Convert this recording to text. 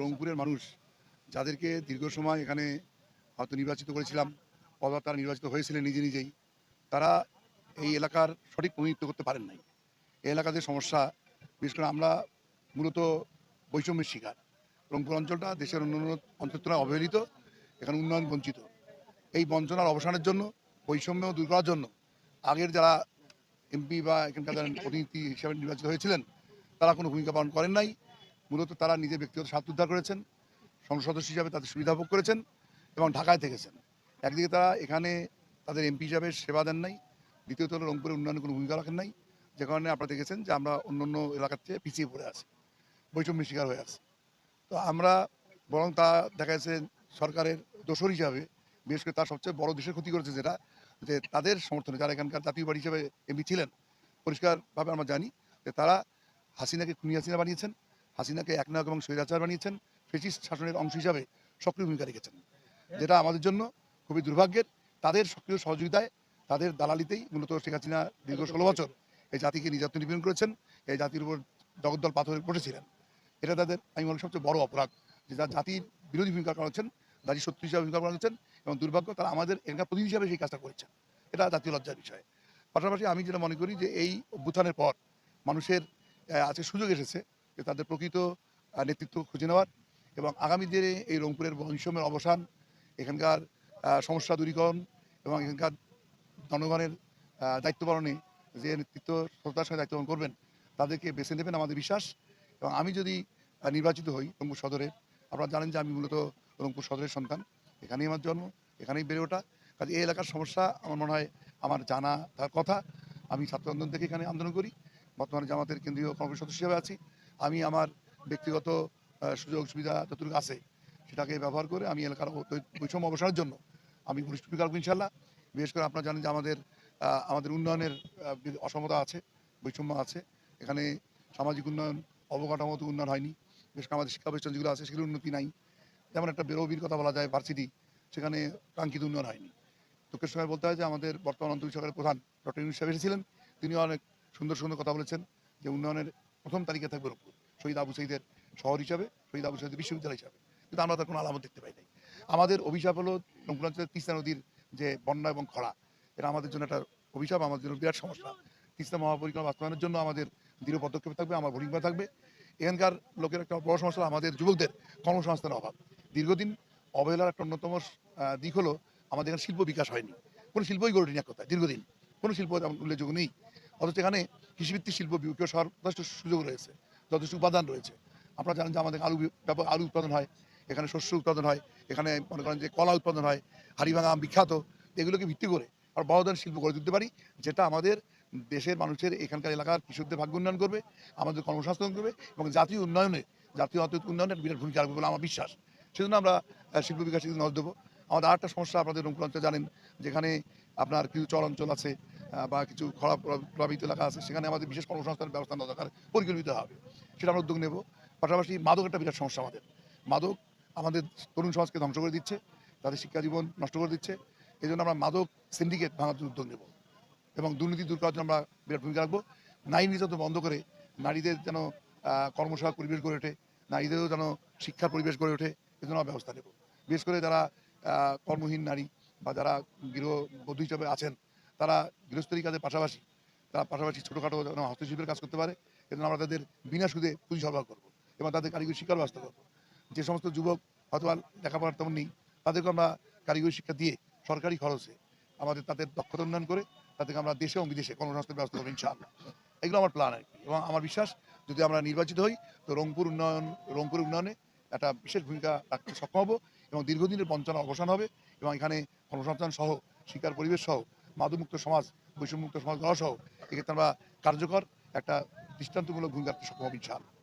রংপুরের মানুষ, যাদেরকে দীর্ঘ সময় এখানে হয়তো নির্বাচিত করেছিলাম, অথবা তারা নির্বাচিত হয়েছিলেন নিজে নিজেই, তারা এই এলাকার সঠিক প্রতিনিধিত্ব করতে পারেন নাই। এই এলাকাতে সমস্যা, বিশেষ করে আমরা মূলত বৈষম্যের শিকার। রংপুর অঞ্চলটা দেশের অন্যান্য অঞ্চলের তুলনায় অবহেলিত, এখানে উন্নয়ন বঞ্চিত। এই বঞ্চনার অবসানের জন্য, বৈষম্য দূর করার জন্য, আগের যারা এমপি বা এখানকার যারা প্রতিনিধি হিসাবে নির্বাচিত হয়েছিলেন, তারা কোনো ভূমিকা পালন করেন নাই। মূলত তারা নিজের ব্যক্তিগত স্বার্থ উদ্ধার করেছেন, সংসদ সদস্য হিসাবে তাদের সুবিধা ভোগ করেছেন এবং ঢাকায় থেকেছেন। একদিকে তারা এখানে তাদের এমপি হিসাবে সেবা দেন নাই, দ্বিতীয়ত হলো রংপুরের উন্নয়নে কোনো ভূমিকা রাখেন নাই, যে কারণে আপনারা দেখেছেন যে আমরা অন্য অন্য এলাকার চেয়ে পিছিয়ে পড়ে আছি, বৈষম্যের শিকার হয়ে আছে। তো আমরা বরং তা দেখা যাচ্ছে সরকারের দোষর হিসাবে, বিশেষ করে তার সবচেয়ে বড় দেশের ক্ষতি করেছে যেটা, যে তাদের সমর্থনে যারা এখানকার জাতীয় বাড়ি হিসাবে এমপি ছিলেন, পরিষ্কারভাবে আমরা জানি যে তারা হাসিনাকে খুনি হাসিনা বানিয়েছেন হাসিনাকে একনায়ক এবং স্বৈরাচার বানিয়েছেন ফেসিস্ট শাসনের অংশ হিসাবে সক্রিয় ভূমিকা রেখেছেন যেটা আমাদের জন্য খুবই দুর্ভাগ্যের। তাদের সক্রিয় সহযোগিতায় তাদের দালালিতেই মূলত শেখ হাসিনা দীর্ঘ ষোলো বছর এই জাতিকে নির্যাতন নিপীড়ন করেছেন এই জাতির উপর জগদ্দল পাথরে বসেছিলেন। এটা তাদের আমি মনে সবচেয়ে বড় অপরাধ যে যা জাতির বিরোধী ভূমিকা করেছেন জাতির শত্রু হিসাবে ভূমিকা করেছেন এবং দুর্ভাগ্য তারা আমাদের এখানকার প্রতিনিধি হিসাবে সেই কাজটা করেছেন। এটা জাতীয় লজ্জার বিষয়। পাশাপাশি আমি যেটা মনে করি যে এই অভ্যুত্থানের পর মানুষের আজকে সুযোগ এসেছে তাদের প্রকৃত নেতৃত্ব খুঁজে নেওয়ার এবং আগামী দিনে এই রংপুরের বৈষম্যের অবসান, এখানকার সমস্যা দূরীকরণ এবং এখানকার জনগণের দায়িত্ব পালনে যে নেতৃত্ব সততার সঙ্গে দায়িত্ব পালন করবেন, তাদেরকে বেছে নেবেন আমাদের বিশ্বাস এবং আমি যদি নির্বাচিত হই রংপুর সদরে, আপনারা জানেন যে আমি মূলত রংপুর সদরের সন্তান। এখানেই আমার জন্ম, এখানেই বেড়ে ওঠা। কাজে এই এলাকার সমস্যা আমার মনে হয় আমার জানা তার কথা। আমি ছাত্র আন্দোলন থেকে এখানে আন্দোলন করি। বর্তমানে জামাতের কেন্দ্রীয় কংগ্রেস সদস্য হিসেবে আছি। আমি আমার ব্যক্তিগত সুযোগ সুবিধা যতটুকু আছে সেটাকে ব্যবহার করে আমি এলাকার বৈষম্য অবসানের জন্য আমি ভূমিকা রাখব ইনশাল্লাহ বিশেষ করে আপনারা জানেন যে আমাদের আমাদের উন্নয়নের অসমতা আছে, বৈষম্য আছে। এখানে সামাজিক উন্নয়ন, অবকাঠামোগত উন্নয়ন হয়নি। বিশেষ করে আমাদের শিক্ষা প্রতিষ্ঠান যেগুলো আছে সেগুলো উন্নতি নাই। যেমন একটা বেরোবির কথা বলা যায় ভার্সিটি সেখানে কাঙ্ক্ষিত উন্নয়ন হয়নি। দুঃখের সময় বলতে হয় যে আমাদের বর্তমান অন্তর্ভুক্ত সরকারের প্রধান ডক্টর ইউনুস সাহেব এসেছিলেন। তিনিও অনেক সুন্দর সুন্দর কথা বলেছেন যে উন্নয়নের প্রথম তালিকা থাকবে রূপপুর শহীদ আবু সঈদের শহর হিসাবে, শহীদ আবু সঈদের বিশ্ববিদ্যালয় হিসাবে। কিন্তু আমরা তার কোনো আলামত দেখতে পাই নাই। আমাদের অভিশাপ হলো রংপুর তিস্তা নদীর যে বন্যা এবং খরা, এটা আমাদের জন্য একটা অভিশাপ, আমাদের জন্য বিরাট সমস্যা। তিস্তা মহাপরিকল্পনা বাস্তবায়নের জন্য আমাদের দৃঢ় পদক্ষেপ থাকবে, আমার ভূমিকা থাকবে। এখানকার লোকের একটা বড় সমস্যা আমাদের যুবকদের কর্মসংস্থানের অভাব। দীর্ঘদিন অবহেলার একটা অন্যতম দিক হলো আমাদের এখানে শিল্প বিকাশ হয়নি। কোনো শিল্পই গড়ে এক কথায়, দীর্ঘদিন। কোনো শিল্প উল্লেখযোগ্য নেই। অথচ এখানে কৃষিভিত্তিক শিল্প বিকাশ হওয়ার যথেষ্ট সুযোগ রয়েছে, যথেষ্ট উপাদান রয়েছে। আপনারা জানেন যে আমাদের আলু ব্যাপক আলু উৎপাদন হয়, এখানে শস্য উৎপাদন হয়, এখানে মনে করেন যে কলা উৎপাদন হয় হাড়িভাঙা আম বিখ্যাত, এগুলোকে ভিত্তি করে আর ধরনের শিল্প গড়ে তুলতে পারি, যেটা আমাদের দেশের মানুষের এখানকার এলাকার কৃষকদের ভাগ্য উন্নয়ন করবে, আমাদের কর্মসংস্থান করবে এবং জাতীয় উন্নয়নে, জাতীয় অর্থনৈতিক উন্নয়নের বিরাট ভূমিকা রাখবে বলে আমার বিশ্বাস। সেজন্য আমরা শিল্প বিকাশের নজর দেবো। আমাদের আরেকটা সমস্যা আপনাদের রংপুর অঞ্চলে জানেন, যেখানে আপনার কিছু চর অঞ্চল আছে বা কিছু খরা প্লাবিত এলাকা আছে, সেখানে আমাদের বিশেষ কর্মসংস্থানের ব্যবস্থা নেওয়া দরকার, পরিকল্পিত হবে। সেটা আমরা উদ্যোগ নেব। পাশাপাশি মাদক একটা বিরাট সমস্যা আমাদের। মাদক আমাদের তরুণ সমাজকে ধ্বংস করে দিচ্ছে, তাদের শিক্ষা জীবন নষ্ট করে দিচ্ছে। এই জন্য আমরা মাদক সিন্ডিকেট ভাঙার জন্য উদ্যোগ নেব এবং দুর্নীতি দূর করার জন্য আমরা বিরাট ভূমিকা রাখব। নারী নির্যাতন বন্ধ করে নারীদের যেন কর্মসহায়ক পরিবেশ গড়ে ওঠে, নারীদেরও যেন শিক্ষার পরিবেশ গড়ে ওঠে এজন্য আমরা ব্যবস্থা নেব। বিশেষ করে যারা কর্মহীন নারী বা যারা গৃহবধূ হিসাবে আছেন তারা গৃহস্থলী কাজের পাশাপাশি, তারা পাশাপাশি ছোটোখাটো হস্তশিল্পের কাজ করতে পারে, এজন্য আমরা তাদের বিনা সুদে পুঁজি সরবরাহ করব এবং তাদের কারিগরি শিক্ষার ব্যবস্থা করব। যে সমস্ত যুবক হয়তো আর লেখাপড়ার তেমন নেই, তাদেরকে আমরা কারিগরি শিক্ষা দিয়ে সরকারি খরচে আমাদের তাদের দক্ষতা উন্নয়ন করে তাদেরকে আমরা দেশে এবং বিদেশে কর্মসংস্থানের ব্যবস্থা করব ইনশাআল্লাহ। এগুলো আমার প্ল্যান আর এবং আমার বিশ্বাস যদি আমরা নির্বাচিত হই, তো রংপুর উন্নয়ন, রংপুর উন্নয়নে একটা বিশেষ ভূমিকা রাখতে সক্ষম হব এবং দীর্ঘদিনের বঞ্চনা অবসান হবে এবং এখানে কর্মসংস্থান সহ, শিক্ষার পরিবেশ সহ মাদকমুক্ত সমাজ, বৈষম্যমুক্ত সমাজ গড়া সহ এক্ষেত্রে আমরা কার্যকর একটা দৃষ্টান্তমূলক ভূমিকা রাখতে সক্ষম হব ইনশাআল্লাহ।